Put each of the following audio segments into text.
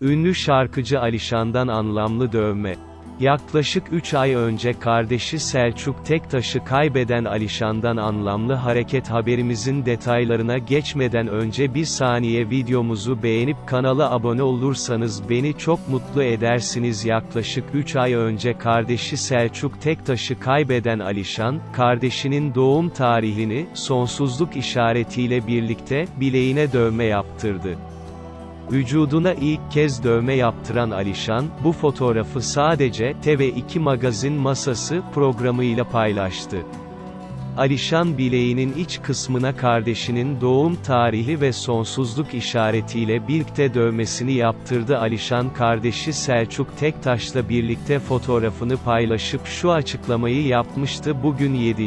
Ünlü şarkıcı Alişan'dan anlamlı dövme. Yaklaşık 3 ay önce kardeşi Selçuk Tektaş'ı kaybeden Alişan'dan anlamlı hareket haberimizin detaylarına geçmeden önce bir saniye videomuzu beğenip kanala abone olursanız beni çok mutlu edersiniz. Yaklaşık 3 ay önce kardeşi Selçuk Tektaş'ı kaybeden Alişan, kardeşinin doğum tarihini, sonsuzluk işaretiyle birlikte, bileğine dövme yaptırdı. Vücuduna ilk kez dövme yaptıran Alişan, bu fotoğrafı sadece TV2 Magazin Masası programıyla paylaştı. Alişan bileğinin iç kısmına kardeşinin doğum tarihi ve sonsuzluk işaretiyle birlikte dövmesini yaptırdı. Alişan kardeşi Selçuk Tektaş'la birlikte fotoğrafını paylaşıp şu açıklamayı yapmıştı. Bugün 7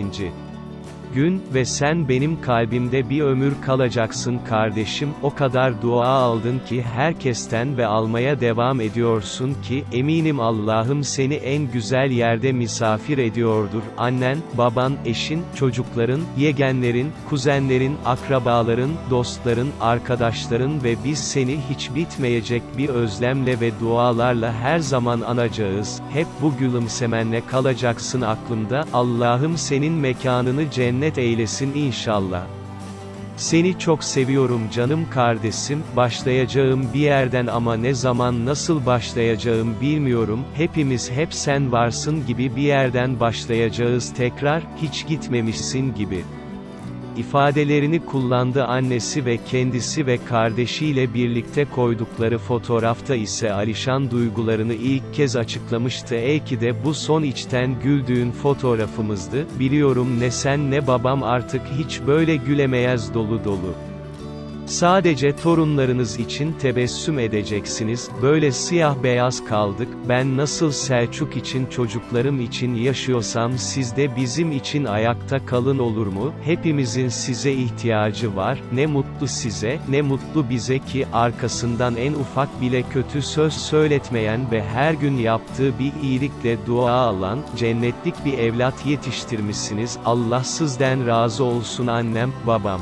gün ve sen benim kalbimde bir ömür kalacaksın kardeşim, o kadar dua aldın ki herkesten ve almaya devam ediyorsun ki, eminim Allah'ım seni en güzel yerde misafir ediyordur, annen, baban, eşin, çocukların, yegenlerin, kuzenlerin, akrabaların, dostların, arkadaşların ve biz seni hiç bitmeyecek bir özlemle ve dualarla her zaman anacağız, hep bu gülümsemenle kalacaksın aklımda, Allah'ım senin mekanını cennet eylesin inşallah. Seni çok seviyorum canım kardeşim, başlayacağım bir yerden ama ne zaman nasıl başlayacağım bilmiyorum, hepimiz hep sen varsın gibi bir yerden başlayacağız tekrar, hiç gitmemişsin gibi ifadelerini kullandı annesi ve kendisi ve kardeşiyle birlikte koydukları fotoğrafta ise Alişan duygularını ilk kez açıklamıştı. Ey ki de bu son içten güldüğün fotoğrafımızdı, biliyorum ne sen ne babam artık hiç böyle gülemeyiz dolu dolu. Sadece torunlarınız için tebessüm edeceksiniz, böyle siyah beyaz kaldık, ben nasıl Selçuk için çocuklarım için yaşıyorsam siz de bizim için ayakta kalın olur mu? Hepimizin size ihtiyacı var, ne mutlu size, ne mutlu bize ki, arkasından en ufak bile kötü söz söyletmeyen ve her gün yaptığı bir iyilikle dua alan, cennetlik bir evlat yetiştirmişsiniz, Allah sizden razı olsun annem, babam